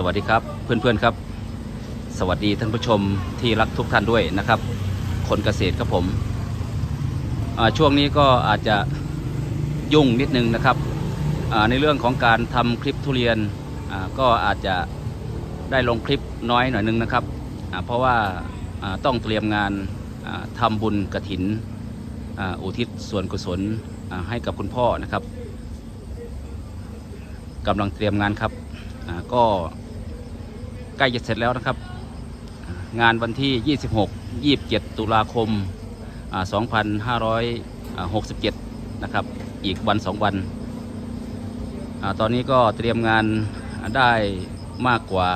สวัสดีครับเพื่อนๆครับ สวัสดีท่านผู้ชมที่รักทุกท่านด้วยนะครับ คนเกษตรครับผมช่วงนี้ก็อาจจะยุ่งนิดนึงนะครับในเรื่องของการทำคลิปทุเรียนก็อาจจะได้ลงคลิปน้อยหน่อยนึงนะครับเพราะว่าต้องเตรียมงานอ่าทำบุญกระถินอ่าอุทิศส่วนกุศลให้กับคุณพ่อนะครับกำลังเตรียมงานครับก็ ใกล้จะเสร็จแล้วนะครับ งานวันที่ 26 27 ตุลาคม 2567 นะครับ อีกวัน 2 วันอตอนนี้ก็เตรียมงานได้มากกว่า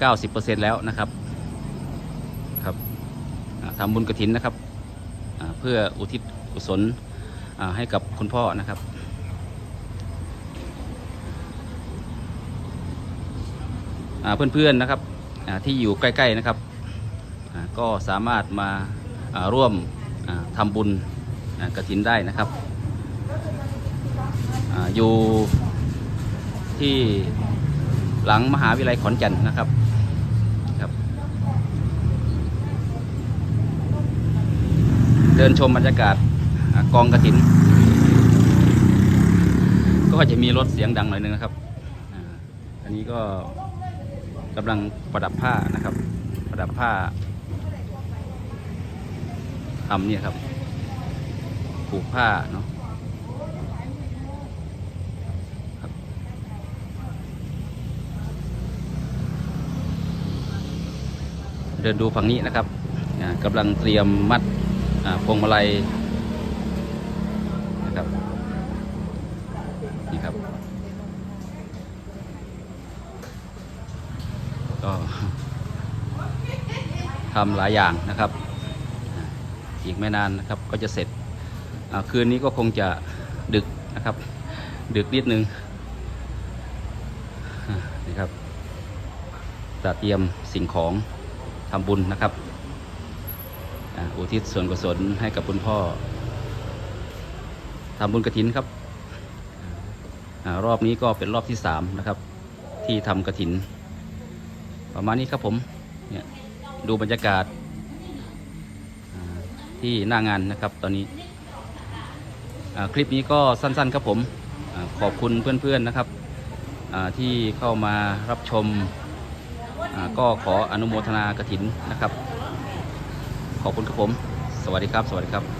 90%แล้วนะครับครับทำบุญกระถินนะครับ เพื่ออุทิศกุศลให้กับคุณพ่อนะครับ อ่า เพื่อนๆนะครับที่อยู่ใกล้ๆนะครับก็สามารถมาร่วมอ่าทำบุญกระถินได้นะครับออยู่ที่หลังมหาวิทยาลัยขอนแก่นนะครับครับเดินชมบรรยากาศกองกระถิน ก็จะมีรถเสียงดังหน่อยนึงนะครับ อันนี้ก็ กำลังประดับผ้านะครับ ประดับผ้าทำเนี่ยครับผูกผ้าเนาะเดินดูฝั่งนี้นะครับกำลังเตรียมมัดพวงมาลัยนะครับนี่ครับ ก็ทำหลายอย่างนะครับ อีกไม่นานนะครับก็จะเสร็จคืนนี้ก็คงจะดึกนะครับ ดึกนิดนึงนี่ครับจะเตรียมสิ่งของทำบุญนะครับอุทิศส่วนกุศลให้กับคุณพ่อทำบุญกระถินครับอรอบนี้ก็เป็นรอบที่สามนะครับ ที่ทำกระถิน ประมาณนี้ครับผมเนี่ยดูบรรยากาศที่หน้างานนะครับตอนนี้คลิปนี้ก็สั้นๆครับผมอขอบคุณเพื่อนๆนะครับที่เข้ามารับชมก็ขออนุโมทนากระถินนะครับ ขอบคุณครับผม สวัสดีครับ สวัสดีครับ